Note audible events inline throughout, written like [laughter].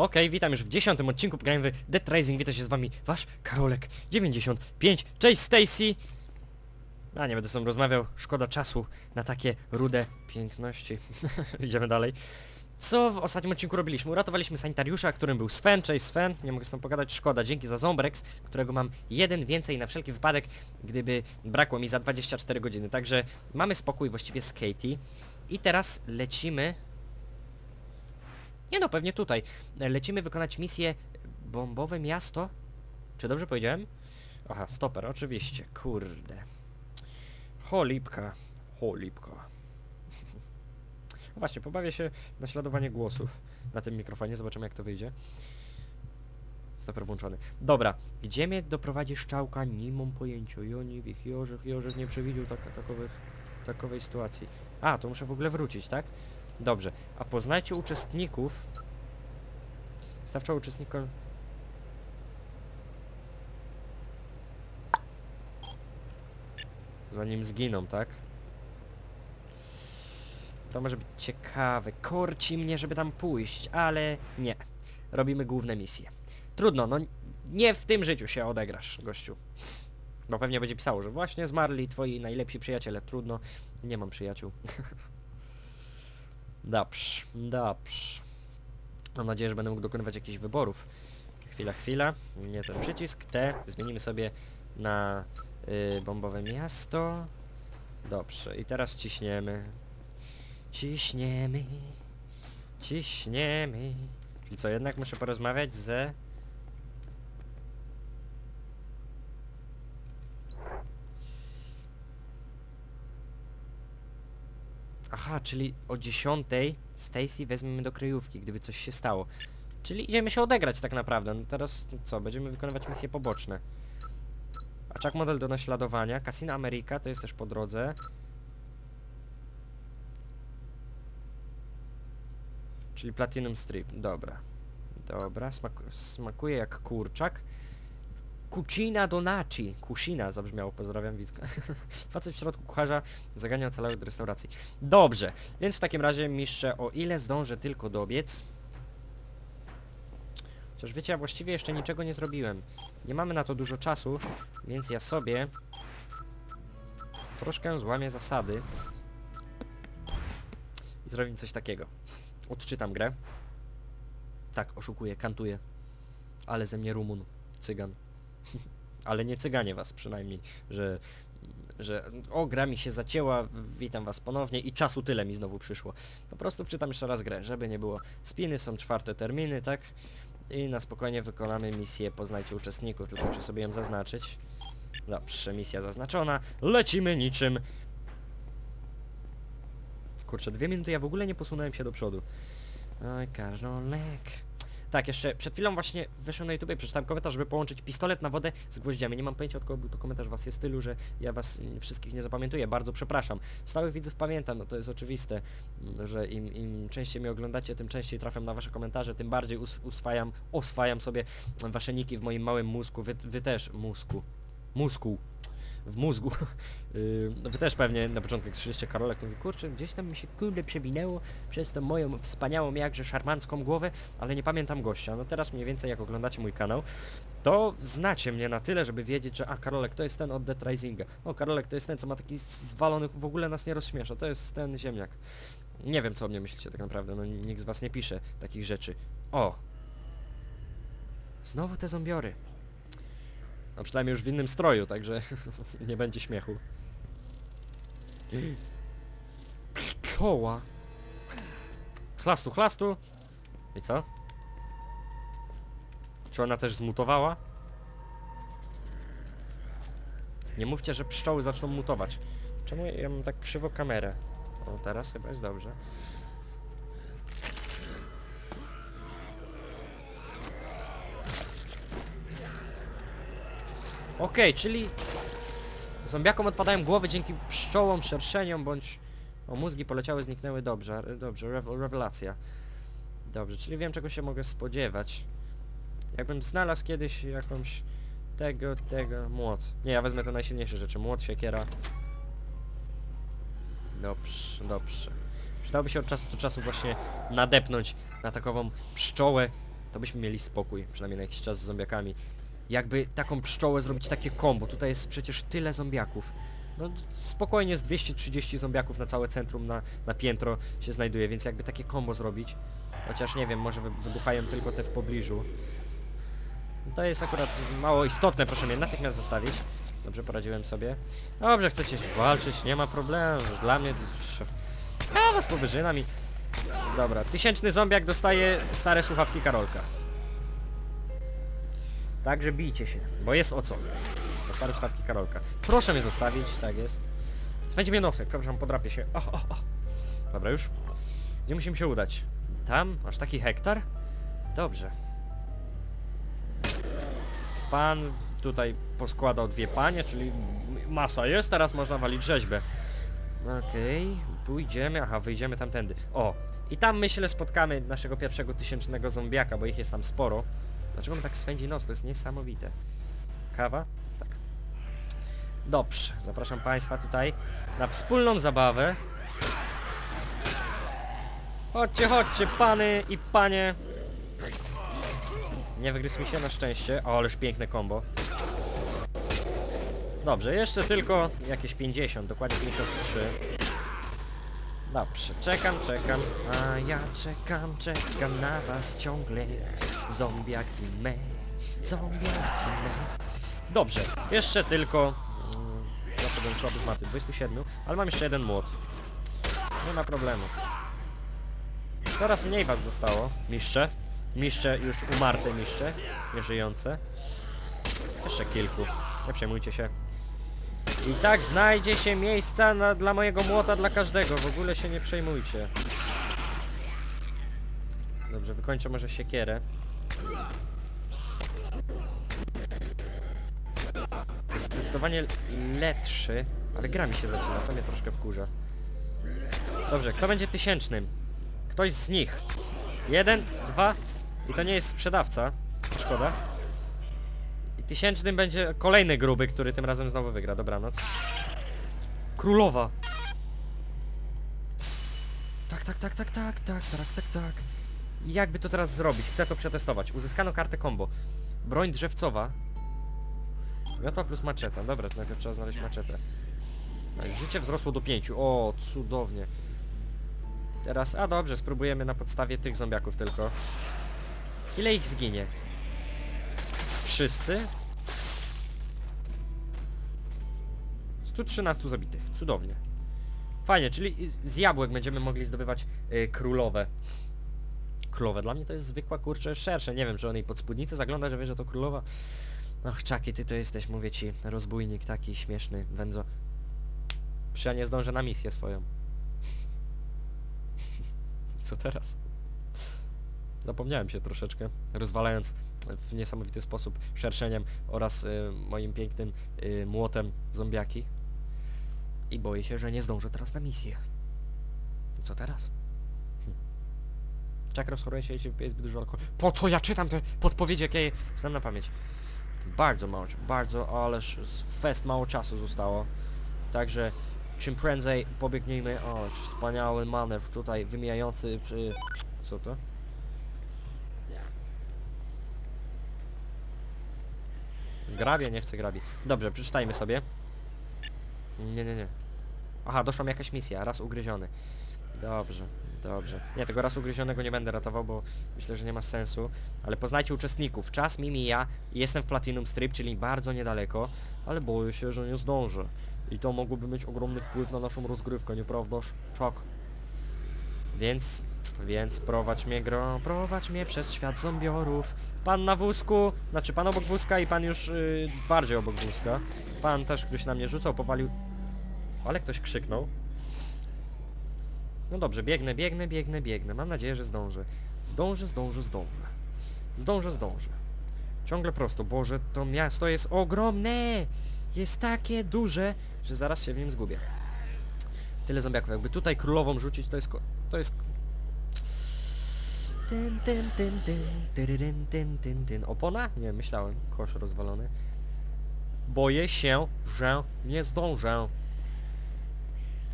Okej, witam już w dziesiątym odcinku Gramy w Dead Rising. Witam się z wami wasz Karolek 95. Cześć Stacy! A nie będę z tobą rozmawiał, szkoda czasu na takie rude piękności. [laughs] Idziemy dalej. Co w ostatnim odcinku robiliśmy? Uratowaliśmy sanitariusza, którym był Sven. Cześć Sven, nie mogę z tobą pogadać, szkoda. Dzięki za Zombrex, którego mam jeden więcej na wszelki wypadek, gdyby brakło mi za 24 godziny. Także mamy spokój właściwie z Katie. I teraz lecimy nie no, pewnie tutaj. Lecimy wykonać misję Bombowe Miasto? Czy dobrze powiedziałem? Aha, stoper, oczywiście. Kurde. Cholipka. Cholipka. [laughs] Właśnie, pobawię się naśladowanie głosów na tym mikrofonie. Zobaczymy jak to wyjdzie. Stoper włączony. Dobra, gdzie mnie doprowadzi szczałka? Nie mam pojęcia. Joniwich, Jorzych, Jorzych nie przewidział tak, takowych, takowej sytuacji. A, to muszę w ogóle wrócić, tak? Dobrze, a poznajcie uczestników. Stawcza uczestnikom... Zanim zginą, tak? To może być ciekawe. Korci mnie, żeby tam pójść, ale nie. Robimy główne misje. Trudno, no nie w tym życiu się odegrasz, gościu. Bo pewnie będzie pisało, że właśnie zmarli twoi najlepsi przyjaciele. Trudno, nie mam przyjaciół. [laughs] Dobrze, dobrze. Mam nadzieję, że będę mógł dokonywać jakichś wyborów. Chwila, chwila. Nie ten przycisk. T. Zmienimy sobie na y, bombowe miasto. Dobrze. I teraz ciśniemy. Ciśniemy. Ciśniemy. Czyli co, jednak muszę porozmawiać ze... Aha, czyli o 10 Stacy weźmiemy do kryjówki, gdyby coś się stało. Czyli idziemy się odegrać tak naprawdę. No teraz co, będziemy wykonywać misje poboczne. Aczak model do naśladowania. Casino America to jest też po drodze. Czyli Platinum Strip. Dobra. Dobra, smaku smakuje jak kurczak. Cucina Donaci. Kusina zabrzmiało, pozdrawiam Wicka. [laughs] Facet w środku kucharza zagania ocalałych do restauracji. Dobrze, więc w takim razie mistrze, o ile zdążę tylko dobiec. Chociaż wiecie, ja właściwie jeszcze niczego nie zrobiłem. Nie mamy na to dużo czasu, więc ja sobie troszkę złamię zasady i zrobimy coś takiego. Odczytam grę. Tak, oszukuję, kantuję. Ale ze mnie Rumun, cygan. Ale nie cyganie was przynajmniej, że, że o, gra mi się zacięła, witam was ponownie i czasu tyle mi znowu przyszło. Po prostu wczytam jeszcze raz grę, żeby nie było spiny, są czwarte terminy, tak? I na spokojnie wykonamy misję, poznajcie uczestników, tylko muszę sobie ją zaznaczyć. Dobrze, misja zaznaczona, lecimy niczym... Kurczę, dwie minuty, ja w ogóle nie posunąłem się do przodu. Oj, Karolek... Tak, jeszcze przed chwilą właśnie weszłem na YouTube, przeczytałem komentarz, żeby połączyć pistolet na wodę z gwoździami. Nie mam pojęcia od kogo był to komentarz was jest stylu, że ja was wszystkich nie zapamiętuję, bardzo przepraszam. Stałych widzów pamiętam, no to jest oczywiste, mm, że im, im częściej mnie oglądacie, tym częściej trafiam na wasze komentarze, tym bardziej us uswajam, oswajam sobie wasze niki w moim małym mózgu, wy, wy też, mózgu, mózgu, w mózgu. Yy, [laughs] no wy też pewnie na początku jak słyszeliście Karolek mówi, kurczę, gdzieś tam mi się kurde przewinęło przez tą moją wspaniałą, jakże szarmancką głowę, ale nie pamiętam gościa. No teraz mniej więcej jak oglądacie mój kanał, to znacie mnie na tyle, żeby wiedzieć, że a Karolek to jest ten od Dead Risinga. O, Karolek to jest ten, co ma taki zwalony, w ogóle nas nie rozśmiesza, to jest ten ziemniak. Nie wiem, co o mnie myślicie tak naprawdę, no nikt z was nie pisze takich rzeczy. O! Znowu te zombiory. No przynajmniej już w innym stroju, także [laughs] nie będzie śmiechu. [gasps] Pszczoła. Chlastu, chlastu. I co? Czy ona też zmutowała? Nie mówcie, że pszczoły zaczną mutować. Czemu ja mam tak krzywo kamerę? O, teraz chyba jest dobrze. Okej, czyli zombiakom odpadają głowy dzięki pszczołom, szerszeniom, bądź... O, mózgi poleciały, zniknęły, dobrze, dobrze, rew- rewelacja. Dobrze, czyli wiem czego się mogę spodziewać. Jakbym znalazł kiedyś jakąś tego, tego, młot. Nie, ja wezmę te najsilniejsze rzeczy, młot, siekiera. Dobrze, dobrze. Przydałoby się od czasu do czasu właśnie nadepnąć na takową pszczołę to byśmy mieli spokój, przynajmniej na jakiś czas z zombiakami. Jakby taką pszczołę zrobić takie kombo, tutaj jest przecież tyle zombiaków. No spokojnie z 230 zombiaków na całe centrum, na, na piętro się znajduje, więc jakby takie kombo zrobić, chociaż nie wiem, może wy, wybuchają tylko te w pobliżu. To jest akurat mało istotne, proszę mnie natychmiast zostawić. Dobrze, poradziłem sobie. Dobrze, chcecie walczyć, nie ma problemu. Dla mnie to już... A, was powyżynam. Dobra, tysięczny zombiak dostaje stare słuchawki Karolka. Także bijcie się, bo jest o co. To stare słuchawki Karolka. Proszę mnie zostawić, tak jest. Spędzi mnie nosek, przepraszam, podrapię się. O, o, o. Dobra, już. Gdzie musimy się udać? Tam? Aż taki hektar? Dobrze. Pan tutaj poskładał dwie panie, czyli masa jest, teraz można walić rzeźbę. Okej, pójdziemy, aha, wyjdziemy tamtędy. O, i tam myślę spotkamy naszego pierwszego tysięcznego zombiaka, bo ich jest tam sporo. Dlaczego on tak swędzi nos? To jest niesamowite. Kawa? Tak. Dobrze, zapraszam Państwa tutaj na wspólną zabawę. Chodźcie, chodźcie, pany i panie. Nie wygryzł mi się na szczęście. O, ależ piękne combo. Dobrze, jeszcze tylko jakieś 50, dokładnie 53. Dobrze, czekam, czekam. A ja czekam, czekam na was ciągle. Zombiaki me, zombiaki me. Dobrze, jeszcze tylko... mm, Zawsze byłem słaby z maty, 27, ale mam jeszcze jeden młot. Nie ma problemu. Coraz mniej was zostało, mistrze. Mistrze, już umarte mistrze, nieżyjące. Jeszcze kilku, nie przejmujcie się. I tak znajdzie się miejsca na, dla mojego młota dla każdego, w ogóle się nie przejmujcie. Dobrze, wykończę może siekierę. Zdecydowanie lepszy, ale gra mi się zaczyna, to mnie troszkę wkurza. Dobrze, kto będzie tysięcznym? Ktoś z nich. Jeden, dwa i to nie jest sprzedawca. Szkoda. I tysięcznym będzie kolejny gruby, który tym razem znowu wygra. Dobranoc. Królowa. Tak, tak, tak, tak, tak, tak, tak, tak, tak. Jakby to teraz zrobić? Chcę to przetestować. Uzyskano kartę combo. Broń drzewcowa. Miotła plus maczeta. Dobra, to najpierw trzeba znaleźć maczetę. Życie wzrosło do pięciu. O, cudownie. Teraz, a dobrze, spróbujemy na podstawie tych zombiaków tylko. Ile ich zginie? Wszyscy? 113 zabitych. Cudownie. Fajnie, czyli z jabłek będziemy mogli zdobywać y, królowe. Królowe. Dla mnie to jest zwykła kurczę szersze. Nie wiem, czy on jej pod spódnicę zagląda, że wie, że to królowa. Ach, czaki, ty to jesteś, mówię ci, rozbójnik taki śmieszny, wędzo. Czy ja nie zdążę na misję swoją. [laughs] Co teraz? Zapomniałem się troszeczkę, rozwalając w niesamowity sposób szerszeniem oraz y, moim pięknym y, młotem zombiaki. I boję się, że nie zdążę teraz na misję. Co teraz? Hm. Czak rozchoruje się, jeśli wypije zbyt dużo alkoholu. Po co ja czytam te podpowiedzi, jakie znam na pamięć? Bardzo mało, bardzo, ależ fest mało czasu zostało. Także czym prędzej pobiegnijmy. O, wspaniały manewr tutaj wymijający przy... Co to? Grabie, nie chcę grabi. Dobrze, przeczytajmy sobie. Nie, nie, nie. Aha, doszła mi jakaś misja, raz ugryziony. Dobrze, dobrze. Nie, tego raz ugryzionego nie będę ratował, bo myślę, że nie ma sensu. Ale poznajcie uczestników. Czas mi mija jestem w Platinum Strip, czyli bardzo niedaleko, ale boję się, że nie zdążę. I to mogłoby mieć ogromny wpływ na naszą rozgrywkę, nieprawdaż? Czak. Więc, więc prowadź mnie gro, prowadź mnie przez świat zombiorów. Pan na wózku, znaczy pan obok wózka i pan już y, bardziej obok wózka. Pan też ktoś na mnie rzucał, powalił. Ale ktoś krzyknął. No dobrze, biegnę, biegnę, biegnę, biegnę. Mam nadzieję, że zdążę. Zdążę, zdążę, zdążę. Zdążę, zdążę. Ciągle prosto. Boże, to miasto jest ogromne! Jest takie duże, że zaraz się w nim zgubię. Tyle zombiaków. Jakby tutaj królową rzucić, to jest... To jest... Tyn, tyn, tyn, tyn, tyryryn, tyn, tyn, tyn. Opona? Nie, myślałem. Kosz rozwalony. Boję się, że nie zdążę.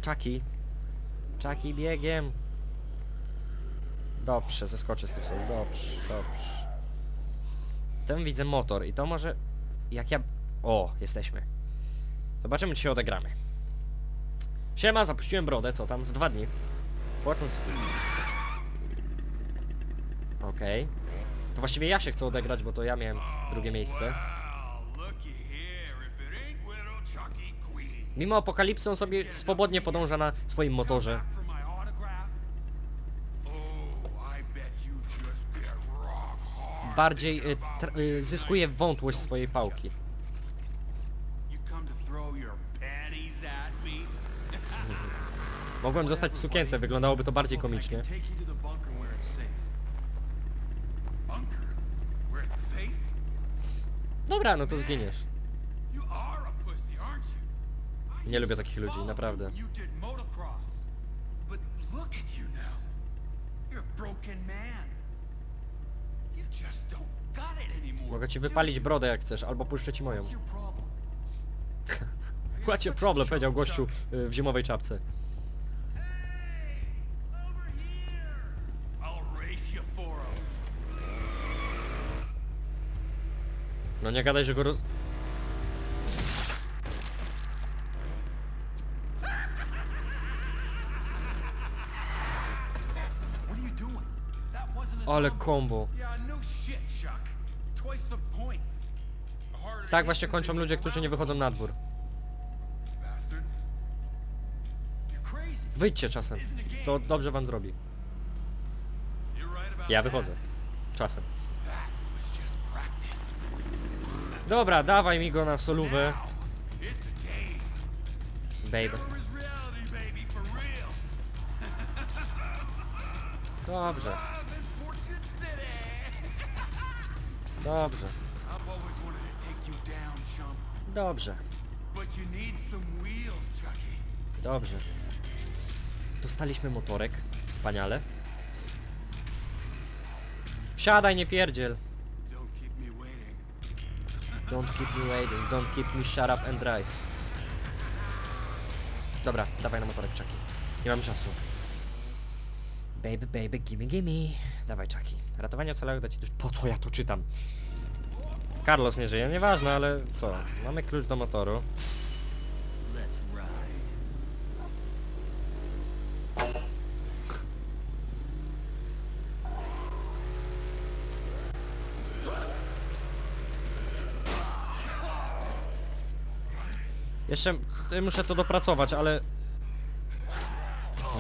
Czaki. Czaki biegiem. Dobrze, zeskoczę z tych słów. Dobrze, dobrze. Ten widzę motor i to może... Jak ja... O, jesteśmy. Zobaczymy, czy się odegramy. Siema, zapuściłem brodę, co tam, w dwa dni. Okej. To właściwie ja się chcę odegrać, bo to ja miałem drugie miejsce. Mimo apokalipsy on sobie swobodnie podąża na swoim motorze. Bardziej y, y, zyskuje wątłość swojej pałki. [laughs] Mogłem zostać w sukience, wyglądałoby to bardziej komicznie. Dobra, no to zginiesz. Just don't got it anymore. Mogę ci wypalić brodę jak chcesz, albo puszczę ci moją. Your problem? [laughs] Powiedział gościu y, w zimowej czapce. No nie gadaj, że go roz... harder it Tak właśnie kończą ludzie, którzy nie wychodzą na dwór. Wyjdźcie czasem. To dobrze wam zrobi. Ja wychodzę. Czasem. Dobra, dawaj mi go na solówę, baby. Dobrze, dobrze, dobrze, dobrze. Dostaliśmy motorek. Wspaniale. Wsiadaj, nie pierdziel. Don't keep me waiting. Don't keep me shut up and drive. Dobra, dawaj na motorek, Chucky. Nie mam czasu. Baby, baby, gimme, gimme. Dawaj, Chucky. Ratowanie ocalałych da ci też... Po co ja to czytam? Carlos nie żyje, nieważne, ale co? Mamy klucz do motoru. Jeszcze y, muszę to dopracować, ale...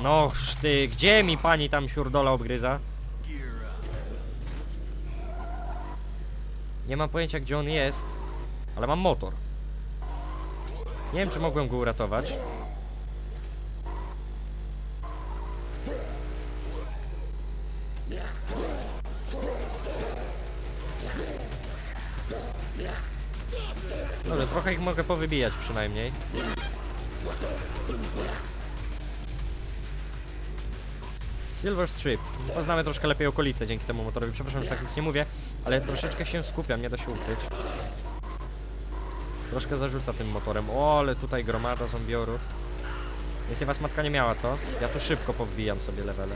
Noż ty, gdzie mi pani tam siurdola obgryza? Nie mam pojęcia gdzie on jest, ale mam motor. Nie wiem czy mogłem go uratować. Dobrze, trochę ich mogę powybijać przynajmniej. Silver Strip. Poznamy troszkę lepiej okolice dzięki temu motorowi. Przepraszam, że tak nic nie mówię, ale troszeczkę się skupiam, nie da się ukryć. Troszkę zarzuca tym motorem. O, ale tutaj gromada zombiorów. Więcej was matka nie miała, co? Ja tu szybko powbijam sobie levele.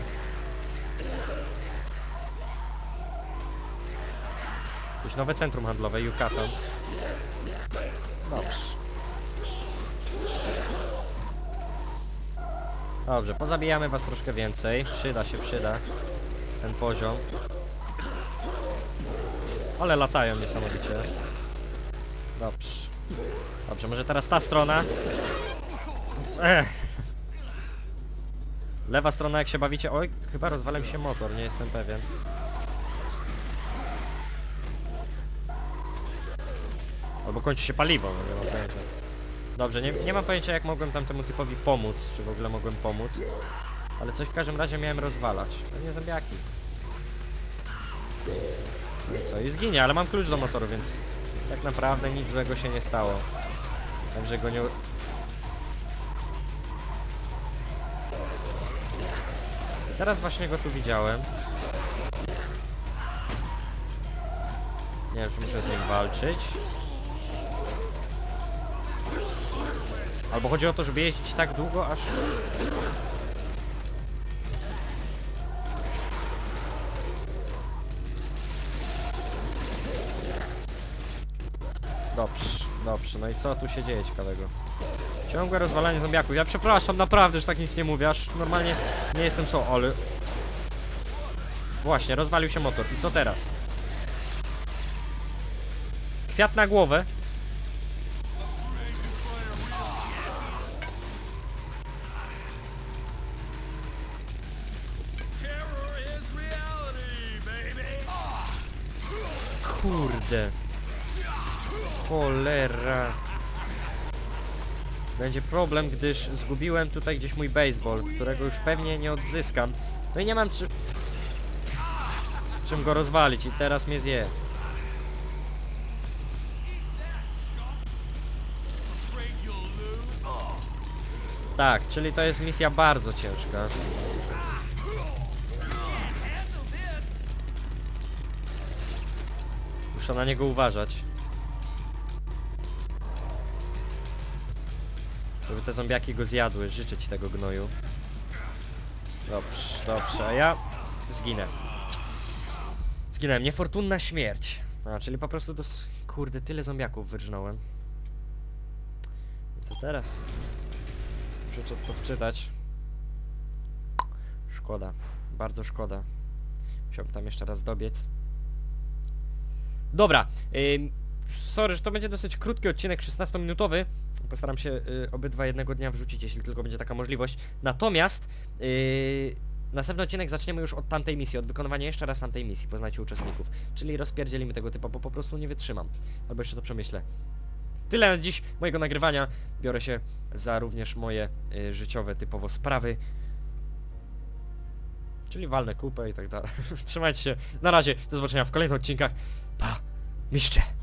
Jakieś nowe centrum handlowe, Yucatan. Dobrze. Dobrze, pozabijamy was troszkę więcej. Przyda się, przyda. Ten poziom. Ale latają niesamowicie. Dobrze. Dobrze, może teraz ta strona. Ech. Lewa strona jak się bawicie... Oj, chyba rozwalę mi się motor, nie jestem pewien. Albo kończy się paliwo, no nie mam pojęcia. Dobrze, nie, nie mam pojęcia jak mogłem tamtemu typowi pomóc, czy w ogóle mogłem pomóc. Ale coś w każdym razie miałem rozwalać. Pewnie zombiaki. No co, i zginie, ale mam klucz do motoru, więc tak naprawdę nic złego się nie stało. Także go nie... teraz właśnie go tu widziałem. Nie wiem, czy muszę z nim walczyć. Albo chodzi o to, żeby jeździć tak długo, aż... Dobrze, dobrze. No i co tu się dzieje ciekawego? Ciągłe rozwalanie zombiaków. Ja przepraszam, naprawdę, że tak nic nie mówię, aż normalnie nie jestem so, ale... Właśnie, rozwalił się motor. I co teraz? Kwiat na głowę. Kurde. Cholera. Będzie problem, gdyż zgubiłem tutaj gdzieś mój baseball, którego już pewnie nie odzyskam. No i nie mam czy... czym go rozwalić i teraz mnie zje. Tak, czyli to jest misja bardzo ciężka. Muszę na niego uważać. Żeby te zombiaki go zjadły. Życzę ci tego gnoju. Dobrze, dobrze, a ja zginę. Zginąłem. Niefortunna śmierć. A, czyli po prostu to... s- Kurde, tyle zombiaków wyrżnąłem. I co teraz? Muszę to wczytać. Szkoda. Bardzo szkoda. Musiałbym tam jeszcze raz dobiec. Dobra, sorry, że to będzie dosyć krótki odcinek, 16-minutowy. Postaram się y, obydwa jednego dnia wrzucić, jeśli tylko będzie taka możliwość. Natomiast y, następny odcinek zaczniemy już od tamtej misji, od wykonywania jeszcze raz tamtej misji, poznajcie uczestników. Czyli rozpierdzielimy tego typa, bo po prostu nie wytrzymam. Albo jeszcze to przemyślę. Tyle na dziś mojego nagrywania. Biorę się za również moje y, życiowe typowo sprawy. Czyli walnę kupę i tak dalej. [laughs] Trzymajcie się. Na razie. Do zobaczenia w kolejnych odcinkach. Pa. Mistrze.